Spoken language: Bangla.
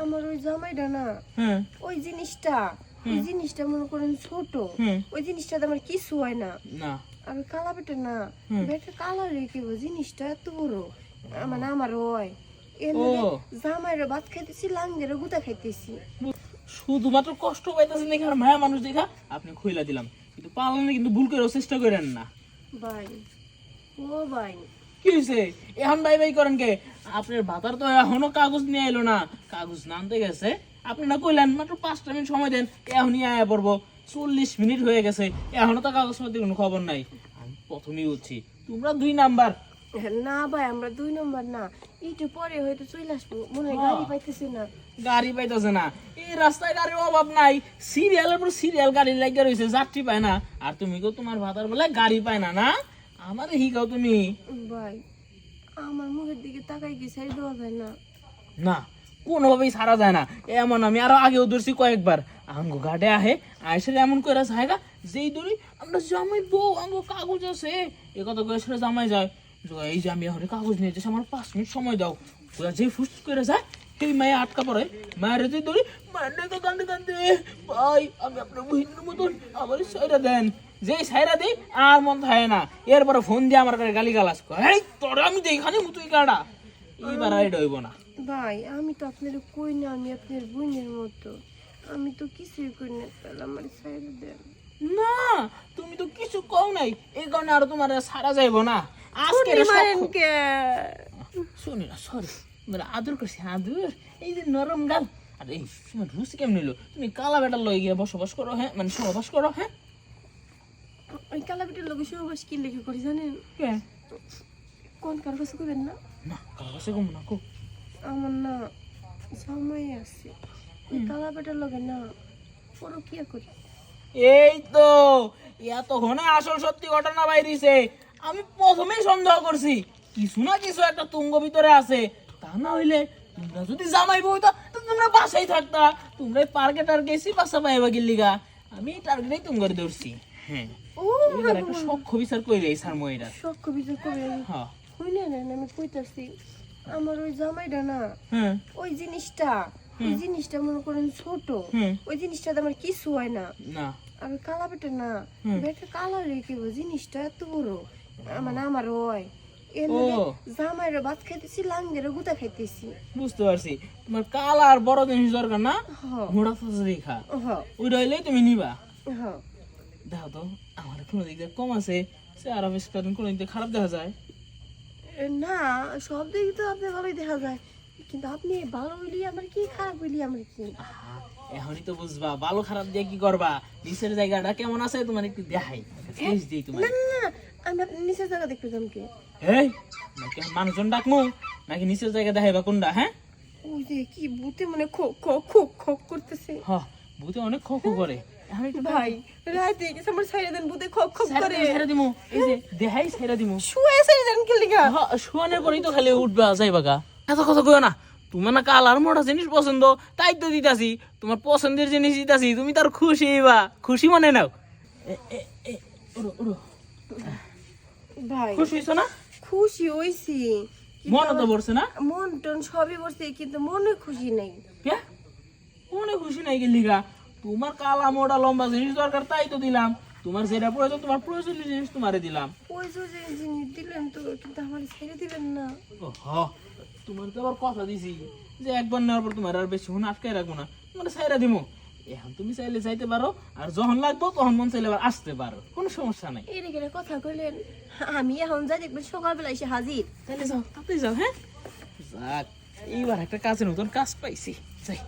আমার ওই জামাইটা না ওই জিনিসটা ওই জিনিসটা মনে করেন ছোট ওই জিনিসটাতে আমার কিছু হয় না। আর কালা বেটা না বেটা কালার রেখে জিনিসটা এত বড়। আ- মানে আমার হয়। জামাইরা ভাত খাইতেছি লাঙ্গের গুতা খাইতেছি। শুধুমাত্র কষ্ট পাইতেছেন দেখে আর মায়া মানুষ দেখা আপনি খুইলা দিলাম। কিন্তু পালনে কিন্তু ভুল করেও চেষ্টা করেন না। ভাই ও ভাই। কি হয়েছে এখন বাই বাই করেন কে? আপনার ভাতার তো এখনও কাগজ নিয়ে এলো না। কাগজ না আনতে গেছে। আপনি না কইলেন মাত্র পাঁচটা মিনিট সময় দেন এখনই আয়া পড়ব। চল্লিশ মিনিট হয়ে গেছে। এখনও তো কোনো খবর নাই। আমি প্রথমেই উঠছি তোমরা দুই নাম্বার। না ভাই আমরা দুই নম্বর না। একটু পরে হয়তো চলে আসব। মনে হয় হ্যাঁ। গাড়ি পাইতেছি না। গাড়ি পাইতেছে না। এই রাস্তায় গাড়ির অভাব নাই। সিরিয়ালের পর সিরিয়াল গাড়ি লাগিয়ে রয়েছে যাত্রী পায় না। আর তুমি কেউ তোমার ভাতার বলে গাড়ি পায় না না? আমার হিগাও তুমি। ভাই আমার মুখের দিকে তাকাই কি সাইড দেওয়া যায় না? না কোনোভাবেই সারা যায় না। এমন আমি আরও আগেও ধরছি কয়েকবার। আঙ্গো ঘাটে আহে আইসে এমন করে জায়গা যেই দূরে আমরা জামাই বউ আঙ্গো কাগজ আছে। এ কথা সেটা জামাই যায়। এই যে আমি এখন কাগজ নিয়ে যাচ্ছি আমার পাঁচ মিনিট সময় দাও। ওরা যে ফুস করে যায় সেই মায়ে আটকা পড়ে। মায়ের যে ধরি মায়ের কান্দে কান্দে ভাই আমি আপনার বহিনের মতন আমার সাইরা দেন। যেই সাইরা দিই আর মন থাকে না। এরপরে ফোন দিয়ে আমার কাছে গালি গালাস করে। এই তোরা আমি দেখানি মুতুই কাটা এইবার আর এটা হইব না। ভাই আমি তো আপনার কই না আমি আপনার বোনের মতো। আমি তো কিছুই করি না তাহলে আমার সাইড দেন। না তুমি তো কিছু কও নাই। এই কারণে আর তোমার সারা যাইব না। আজকে শুনি না সরি। মানে আদর করছি আদর। এই যে নরম গাল। আর এই রুচি কেমন নিল তুমি কালা বেটার লয়ে গিয়ে বসবাস করো হ্যাঁ? মানে সহবাস করো হ্যাঁ? ওই কালাপিটের লোক সহবাস কি লেখে করি জানেন? কে? কোন কার কাছে করবেন না? না কালা কাছে কম না কো। আমার না সময় আছে। ওই কালাপিটের লোকের না পরো কি করি। এই তো এতক্ষণে আসল সত্যি ঘটনা বাইরিছে। আমি প্রথমেই সন্দেহ করছি কিছু না কিছু একটা তুঙ্গ ভিতরে আছে। তা না হইলে তোমরা যদি জামাই বই তো তোমরা বাসায় থাকতা। তোমরা পার্কে টার্কে বাসা পাইবা গিল্লিগা। আমি টার্গেটেই তুঙ্গরে ধরছি। হ্যাঁ। এবার একটা সক্ষ বিচার এই করে হ্যাঁ। হইলে না আমি কইতাছি আমার ওই জামাইটা না ওই জিনিসটা ওই জিনিসটা মনে করেন ছোট ওই জিনিসটাতে আমার কিছু হয় না। না। আর কালা বেটা না বেটা কালার রেখে জিনিসটা এত বড় মানে আমার হয়। জামাইরা ভাত খাইতেছি লাঙ্গের গুতা খাইতেছি। বুঝতে পারছি। তোমার কাল আর বড় জিনিস দরকার না? ঘোড়া রইলেই তুমি নিবা। দেখো তো আমার কোনো দিক দিয়ে কম আছে সে আর অফিস করেন কোনো দিক দিয়ে খারাপ দেখা যায়। না সব দিক তো আপনি ভালোই দেখা যায়। কিন্তু আপনি ভালো হইলি আমার কি খারাপ হইলি আমার কি? এখনই তো বুঝবা ভালো খারাপ দিয়ে কি করবা? নিচের জায়গাটা কেমন আছে তোমার একটু দেখাই দিই তোমার। না আমি নিচের জায়গা দেখতে যাম কি? এই নাকি মানুষজন ডাকমু? নাকি নিচের জায়গা দেখাই দেখাইবা কোনটা হ্যাঁ? ওই যে কি ভূতে মানে খো খো খো খো করতেছে। হ ভূতে অনেক খো খো করে। ভাই রাতে গেছে আমার সাইডে দেন ভূতে খো খো করে? ছেড়ে দিমু এই যে দেখাই ছেড়ে দিমু শুয়ে সাইডে দেন কি লিগা পরেই তো খালি উঠবা যাইবা গা। এত কথা কইও না। তোমার না কালার মোটা জিনিস পছন্দ তাই তো দিতাছি। তোমার পছন্দের জিনিস দিতাছি তুমি তার খুশি বা খুশি মনে নাও। ভাই খুশি হইছো না? খুশি হইছি। মনে তো পড়ছে না? মন টন সবই বসছে কিন্তু মনে খুশি নাই। মনে খুশি নাই গেলি গা। তোমার কালা মোটা লম্বা জিনিস দরকার তাই তো দিলাম। তোমার যেটা প্রয়োজন তোমার প্রয়োজনীয় জিনিস তোমারে দিলাম। ওই যে যে জিনিস দিলেন তো কিন্তু আমার ছেড়ে দিবেন না। হ তোমার তো আবার কথা দিছি যে একবার নেওয়ার পর তোমার আর বেশি আটকাই রাখব না। তোমার সাইরা দিমো। এখন তুমি চাইলে যাইতে পারো আর যখন লাগবো তখন মন চাইলে আবার আসতে পারো। কোনো সমস্যা নাই। এই রেখে কথা কইলেন আমি এখন যাই দেখবেন সকালবেলা এসে হাজির। তাহলে যাও তাড়াতাড়ি যাও হ্যাঁ? যাক এইবার একটা কাজের নতুন কাজ পাইছি। যাই।